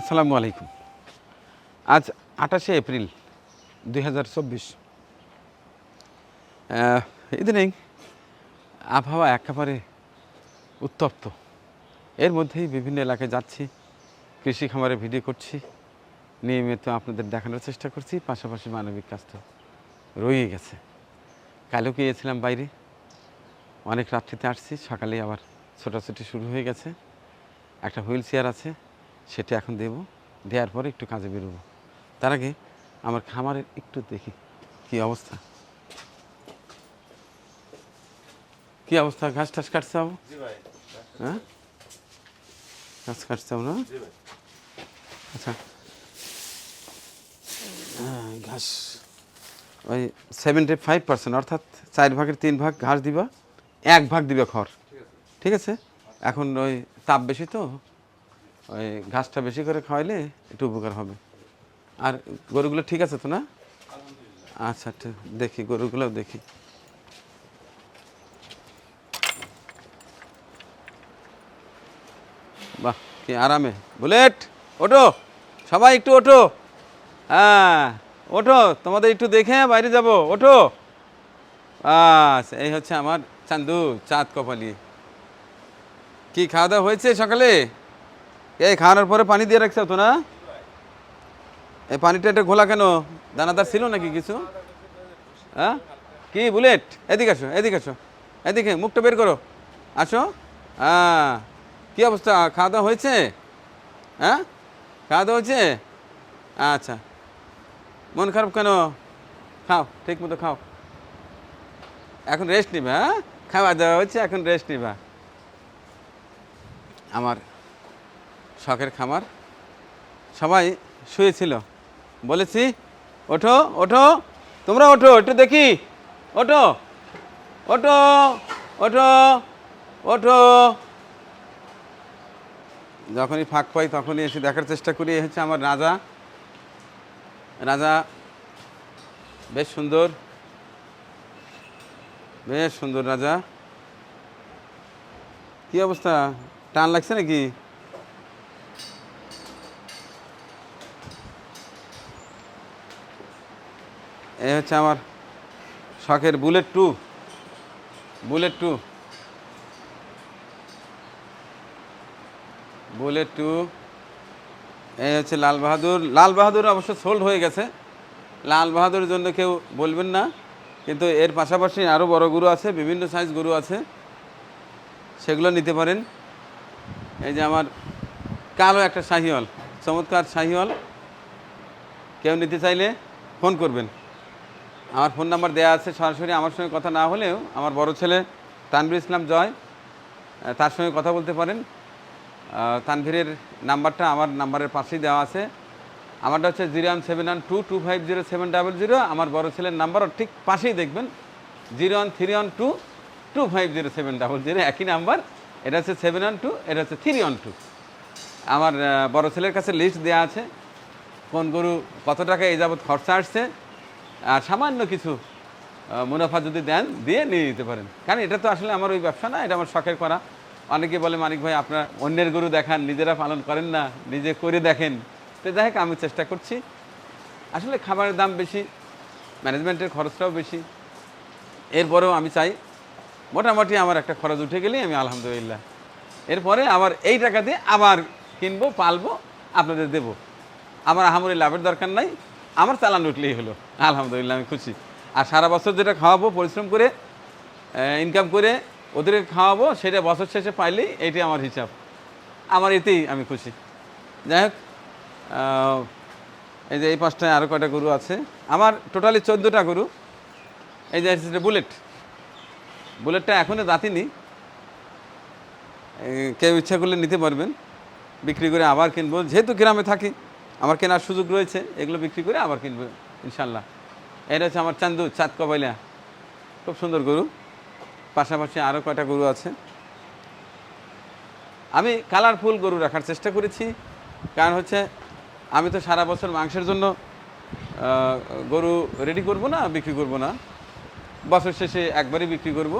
আসসালামু আলাইকুম। আজ আঠাশে এপ্রিল দুই হাজার চব্বিশ। আবহাওয়া একেবারে উত্তপ্ত। এর মধ্যেই বিভিন্ন এলাকায় যাচ্ছি, কৃষি খামারে ভিডিও করছি, নিয়মিত আপনাদের দেখানোর চেষ্টা করছি, পাশাপাশি মানবিক কাজ তো রয়ে গেছে। কালও গিয়েছিলাম বাইরে, অনেক রাত্রিতে আসছি সকালে আবার ছোটাছুটি শুরু হয়ে গেছে। একটা হুইল চেয়ার আছে সেটা এখন দেব। দেওয়ার পরে একটু কাজে বেরোবো। তার আগে আমার খামারের একটু দেখি কি অবস্থা? কি অবস্থা? ঘাস টাস কাটছে হ্যাঁ? ঘাস কাটছে না? আচ্ছা। হ্যাঁ, ঘাস। ওই সেভেন্টি ফাইভ পার্সেন্ট অর্থাৎ চার ভাগের তিন ভাগ ঘাস দিবা এক ভাগ দিবে খড়। ঠিক আছে? এখন ওই তাপ বেশি তো? ওই ঘাসটা বেশি করে খাওয়াইলে একটু উপকার হবে। আর গরুগুলো ঠিক আছে তো না? আচ্ছা ঠিক দেখি গরুগুলোও দেখি। বাহ কি আরামে। বুলেট ওঠো। সবাই একটু ওঠো। হ্যাঁ ওঠো তোমাদের একটু দেখে বাইরে যাব। ওঠো। আচ্ছা এই হচ্ছে আমার চান্দু চাঁদ কপালি। কি খাওয়া দাওয়া হয়েছে সকালে? এই খাওয়ানোর পরে পানি দিয়ে রাখছো তো না? এই পানিটা একটা ঘোলা কেন? দানাদার ছিল নাকি কিছু? হ্যাঁ? কি, বুলেট? এদিকে আসো এদিকে আসো। এদিকে, মুখটা বের করো। আসো। হ্যাঁ। কী অবস্থা? খাওয়া দাওয়া হয়েছে? হ্যাঁ? খাওয়া দাওয়া হয়েছে? আচ্ছা। মন খারাপ কেন? খাও, ঠিক মতো খাও। এখন রেস্ট নিবা হ্যাঁ? খাওয়া দাওয়া হচ্ছে এখন রেস্ট নিবা। আমার শখের খামার। সবাই শুয়েছিল। বলেছি, ওঠো ওঠো, তোমরা ওঠো, একটু দেখি। ওঠো ওঠো ওঠো ওঠো। যখনই ফাঁক পাই, তখনই এসে দেখার চেষ্টা করি। হচ্ছে আমার রাজা। রাজা বেশ সুন্দর। বেশ সুন্দর রাজা। কি অবস্থা? টান লাগছে নাকি? এই হচ্ছে আমার শখের bullet two. Bullet two. Bullet two. এই হচ্ছে লাল বাহাদুর। লাল বাহাদুর অবশ্য সোল্ড হয়ে গেছে। লাল বাহাদুরের জন্য কেউ বলবেন না। কিন্তু এর পাশাপাশি আরও বড় গরু আছে, বিভিন্ন সাইজ গরু আছে। সেগুলো নিতে পারেন। এই যে আমার কালো একটা শাহিওয়াল, চমৎকার শাহিওয়াল। কেউ নিতে চাইলে ফোন করবেন। আমার ফোন নাম্বার দেওয়া আছে, সরাসরি আমার সঙ্গে কথা না হলেও আমার বড় ছেলে তানভীর ইসলাম জয় তার সঙ্গে কথা বলতে পারেন। তানভীরের নাম্বারটা আমার নাম্বারের পাশেই দেওয়া আছে। আমারটা হচ্ছে zero one seven one two two five zero seven double zero. আমার বড় ছেলের নাম্বারও ঠিক পাশেই দেখবেন। Zero one three one two two five zero seven double zero. একই নাম্বার, এটা হচ্ছে সেভেন ওয়ান টু, এটা হচ্ছে থ্রি ওয়ান টু। আমার বড় ছেলের কাছে লিস্ট দেওয়া আছে। কোন গরু কত টাকা এই যাবৎ খরচা আসছে? আর সামান্য কিছু মুনাফা যদি দেন, দিয়ে নিয়ে নিতে পারেন। কারণ এটা তো আসলে আমার ওই ব্যবসা না, এটা আমার শখের করা। অনেকে বলে, মানিক ভাই, আপনার অন্যের গরু দেখান, নিজেরা পালন করেন না, নিজে করে দেখেন। তো যাই আমি চেষ্টা করছি। আসলে খাবারের দাম বেশি, ম্যানেজমেন্টের খরচটাও বেশি। এরপরেও আমি চাই, মোটামুটি আমার একটা খরচ উঠে গেলেই আমি আলহামদুলিল্লাহ। এরপরে আবার এই টাকা দিয়ে আবার কিনবো, পালবো, আপনাদের দেবো। আমার আহামরি লাভের দরকার নাই। আমার চালান উঠলেই হলো। আলহামদুলিল্লাহ, আমি খুশি। আর সারা বছর যেটা খাওয়াবো, পরিশ্রম করে ইনকাম করে ওদেরকে খাওয়াবো, সেটা বছর শেষে পাইলেই এইটাই আমার হিসাব। আমার এতেই আমি খুশি। যাই হোক এই যে এই পাঁচটায় আরও কয়টা গরু আছে? আমার টোটালি চোদ্দোটা গরু। এই যে হচ্ছে বুলেট। বুলেটটা এখনও দাঁতিনি। কেউ ইচ্ছা করলে নিতে পারবেন। বিক্রি করে আবার কিনবো। যেহেতু গ্রামে থাকি আমার কেনার সুযোগ রয়েছে, এগুলো বিক্রি করে আবার কিনবো, ইনশাল্লাহ। এটা হচ্ছে আমার চান্দু, চাঁদ কবাইলা খুব সুন্দর গরু। পাশাপাশি আরও কয়টা গরু আছে। আমি কালারফুল গরু রাখার চেষ্টা করেছি, কারণ হচ্ছে আমি তো সারা বছর মাংসের জন্য গরু রেডি করব না, বিক্রি করব না। বছর শেষে একবারই বিক্রি করব।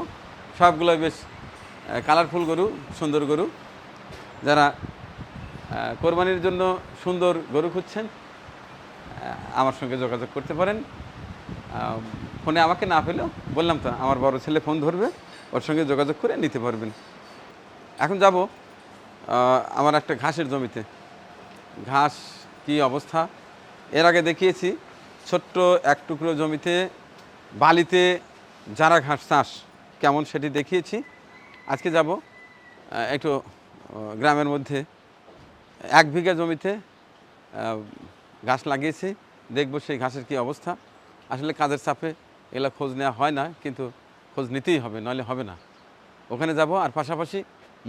সবগুলো বেশ কালারফুল গরু, সুন্দর গরু। যারা কোরবানির জন্য সুন্দর গরু খুঁজছেন। আমার সঙ্গে যোগাযোগ করতে পারেন। ফোনে আমাকে না পেলেও বললাম তো, আমার বড় ছেলে ফোন ধরবে, ওর সঙ্গে যোগাযোগ করে নিতে পারবেন। এখন যাব আমার একটা ঘাসের জমিতে। ঘাস কি অবস্থা? এর আগে দেখিয়েছি, ছোট্ট এক টুকরো জমিতে বালিতে যারা ঘাস চাষ, কেমন সেটি দেখিয়েছি। আজকে যাব একটু গ্রামের মধ্যে এক বিঘা জমিতে ঘাস লাগিয়েছি, দেখব সেই ঘাসের কি অবস্থা। আসলে কাজের চাপে এগুলো খোঁজ নেওয়া হয় না, কিন্তু খোঁজ নিতেই হবে, নইলে হবে না। ওখানে যাব, আর পাশাপাশি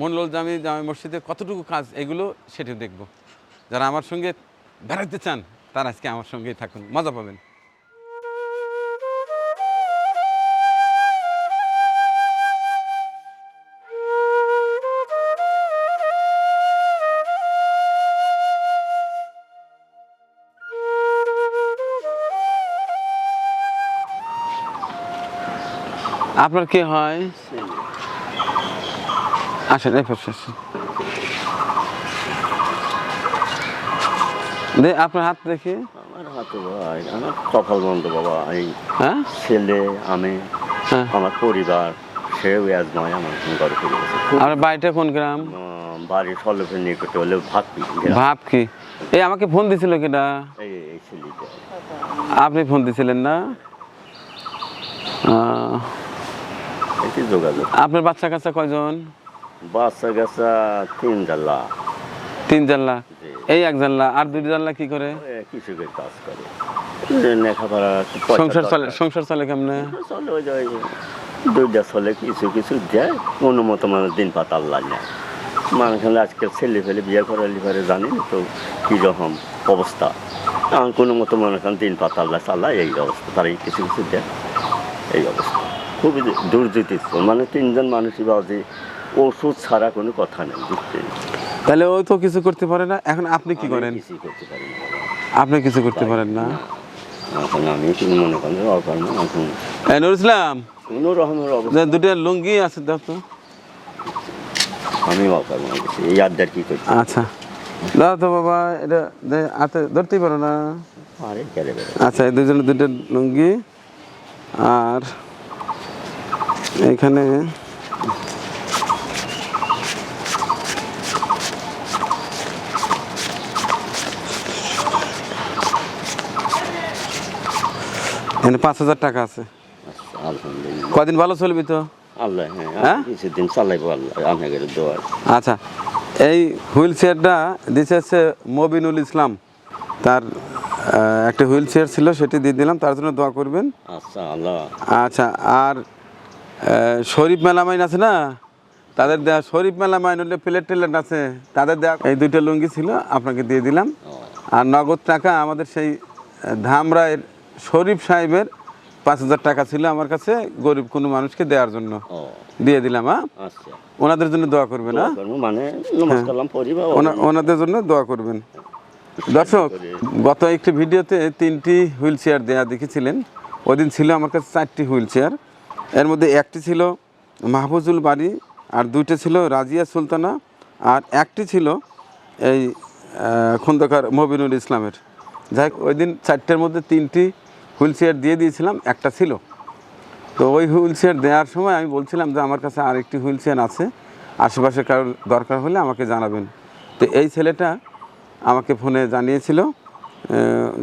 মন্ডল জামি জামি মসজিদে কতটুকু কাজ, এগুলো সেটি দেখব। যারা আমার সঙ্গে বেড়াতে চান, তারা আজকে আমার সঙ্গেই থাকুন, মজা পাবেন। আপনার কি হয়? আসেন এই পাশে আসেন দে আপনার হাত দেখি। আমার হাতে ভাই আমার কপাল বন্ধ বাবা এই হ্যাঁ? ছেলে আমি হ্যাঁ। আমার পরিবার সেও আজ নয় আমার ঘরে ফিরে গেছে। খুব, আপনার বাড়িটা কোন গ্রাম? আহ, বাড়ির সল্লভের নিকটে হলেও ভাবি। ভাব কি এই আমাকে ফোন দিছিল কেটা এই ছেলেটা। আপনি ফোন দিছিলেন না? এটি যোগাযোগ। আপনার বাচ্চা কাচ্চা কয়জন? বাচ্চা গাছা তিন জাল্লা তিন জানলা? এই এক জানলা আর দুই জানলা কি করে? কৃষকের কাজ করে। সংসার চলে সংসার চলে কেমনে? চলে ওই দুইটা চলে কিছু কিছু দেয় কোনো মতো মানে দিন পাতা আল্লাহ নেয়। মানুষ আজকাল ছেলে ফেলে বিয়ে করালি পরে জানি তো কীরকম অবস্থা। কোনো মতো মনে করেন দিন পাতা আল্লাহ চাল্লাহ এই অবস্থা তারা এই কিছু কিছু দেয় এই অবস্থা। খুবই দুর্নীতি মানে তিনজন মানুষই বাজে ওষুধ ছাড়া কোনো কথা নেই বুঝতে তাহলে ও তো কিছু করতে পারে না। এখন আপনি কি করেন? করতে পারি না। বাবা। আপনি কিছু করতে পারেন না? এখন আমি মনে করেন অকার না এখন নুর ইসলাম! কোনো রকমের অবস্থা দুটো লুঙ্গি আছে দাও তো। আমি অকার মনে করছি এই আড্ডার কি করছি? আচ্ছা। দাও তো বাবা এটা হাতে ধরতেই পারো না। আরে আচ্ছা এই দুজনে দুটো লুঙ্গি আর এখানে এখানে পাঁচ হাজার টাকা আছে। আচ্ছা, কদিন ভালো চলবি তো? আল্লাহ হ্যাঁ হ্যাঁ? কিছুদিন চালাইবো আল্লাহ আপনাদের দোয়া। আচ্ছা এই হুইল চেয়ারটা দিচ্ছে হচ্ছে মবিনুল ইসলাম। তার একটা হুইল চেয়ার ছিল সেটি দিয়ে দিলাম তার জন্য দোয়া করবেন। আচ্ছা আল্লাহ। আচ্ছা আর শরীফ মেলামাইন আছে না? তাদের দেওয়া শরীফ মেলামাইন হলে প্লেট টেলেট আছে। তাদের দেওয়া এই দুইটা লুঙ্গি ছিল আপনাকে দিয়ে দিলাম। আর নগদ টাকা আমাদের সেই ধামরায়ের শরীফ সাহেবের পাঁচ হাজার টাকা ছিল আমার কাছে গরিব কোনো মানুষকে দেওয়ার জন্য। দিয়ে দিলাম হ্যাঁ? আচ্ছা। ওনাদের জন্য দোয়া করবেন দোয়া হ্যাঁ? মানে পরিবার ওনা- ওনাদের জন্য দোয়া করবেন। দর্শক গত একটি ভিডিওতে তিনটি হুইল চেয়ার দেওয়া দেখেছিলেন। ওদিন ছিল আমার কাছে চারটি হুইল চেয়ার। এর মধ্যে একটি ছিল মাহফুজুল বাড়ি আর দুইটা ছিল রাজিয়া সুলতানা আর একটি ছিল এই খন্দকার মবিনুল ইসলামের। যাই ওই দিন চারটের মধ্যে তিনটি হুইল চেয়ার দিয়ে দিয়েছিলাম, একটা ছিল। তো ওই হুইল চেয়ার দেওয়ার সময় আমি বলছিলাম যে আমার কাছে আরেকটি হুইল চেয়ার আছে, আশেপাশে কারোর দরকার হলে আমাকে জানাবেন। তো এই ছেলেটা আমাকে ফোনে জানিয়েছিল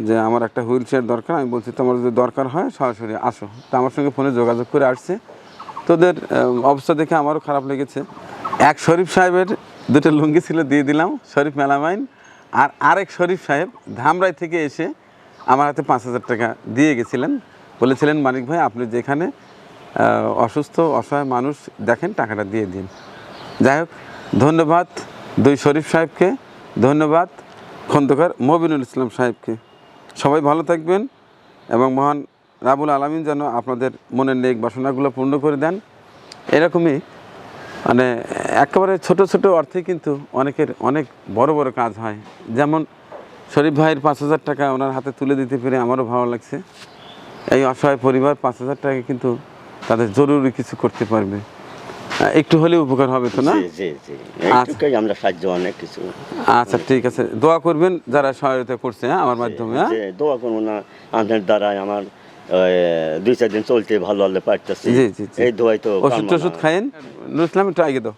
যে আমার একটা হুইল চেয়ার দরকার, আমি বলছি, তোমার যদি দরকার হয়, সরাসরি আসো। তো আমার সঙ্গে ফোনে যোগাযোগ করে আসছে। তোদের অবস্থা দেখে আমারও খারাপ লেগেছে। এক শরীফ সাহেবের দুটো লুঙ্গি ছিল, দিয়ে দিলাম, শরীফ মেলামাইন। আর আরেক শরীফ সাহেব ধামরাই থেকে এসে আমার হাতে পাঁচ হাজার টাকা দিয়ে গেছিলেন। বলেছিলেন, মানিক ভাই, আপনি যেখানে অসুস্থ, অসহায় মানুষ, দেখেন, টাকাটা দিয়ে দিন। যাই হোক, ধন্যবাদ দুই শরীফ সাহেবকে, ধন্যবাদ। খন্দকার মবিনুল ইসলাম সাহেবকে। সবাই ভালো থাকবেন এবং মহান রাবুল আলমিন যেন আপনাদের মনের নেক বাসনাগুলো পূর্ণ করে দেন। এরকমই মানে একেবারে ছোট ছোট অর্থে কিন্তু অনেকের অনেক বড় বড় কাজ হয়। যেমন শরীফ ভাইয়ের পাঁচ হাজার টাকা ওনার হাতে তুলে দিতে পেরে আমারও ভালো লাগছে। এই অসহায় পরিবার পাঁচ হাজার টাকা কিন্তু তাদের জরুরি কিছু করতে পারবে। একটু হলে উপকার হবে তো না? জি জি জি। আমরা সাহায্য অনেক কিছু। আচ্ছা ঠিক আছে। দোয়া করবেন যারা সহায়তা করছে হ্যাঁ আমার মাধ্যমে হ্যাঁ? দোয়া করব না। আপনার দ্বারাই আমার দুই চার দিন চলতে ভালো হলে পারতেছি। এই দোয়াই তো ওষুধ টষুধ খাইন নুরুল ইসলাম একটু আগে দাও।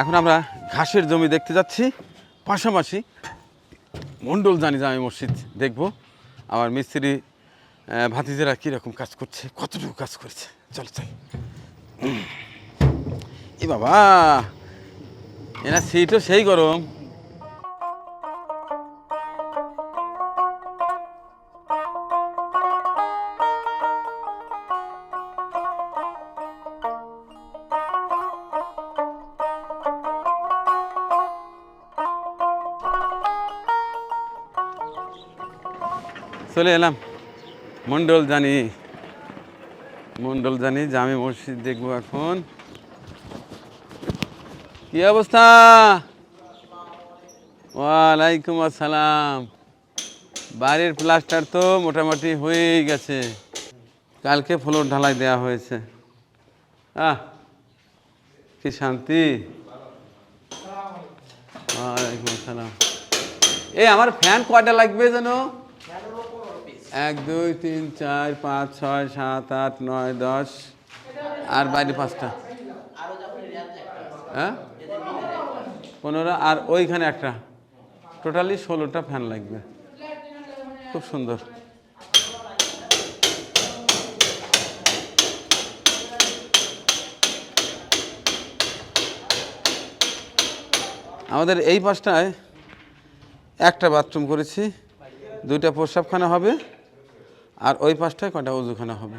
এখন আমরা ঘাসের জমি দেখতে যাচ্ছি। পাশাপাশি মণ্ডল জানি জামি মসজিদ দেখব। আমার মিস্ত্রি ভাতিজেরা কীরকম কাজ করছে, কতটুকু কাজ করেছে? চলো চল এ বাবা, এরা সিটও সেই গরম। চলে এলাম। মণ্ডল জানি। মণ্ডল জানি জামে মসজিদ দেখব এখন। কি অবস্থা? ওয়ালাইকুম আসসালাম। বাড়ির প্লাস্টার তো মোটামুটি হয়েই গেছে। কালকে ফ্লোর ঢালাই দেওয়া হয়েছে। আহ, কি শান্তি। ওয়ালাইকুম আসসালাম। এই, আমার ফ্যান কয়টা লাগবে জানো এক, দুই, তিন, চার, পাঁচ, ছয়, সাত, আট, নয়, দশ। আর বাইরে পাঁচটা। হ্যাঁ? পনেরো আর ওইখানে একটা। টোটালি ষোলোটা ফ্যান লাগবে। খুব সুন্দর। আমাদের এই পাশটায় একটা বাথরুম করেছি। দুইটা প্রস্রাবখানা হবে। আর ওই পাশটায় কটা উজুখানা হবে?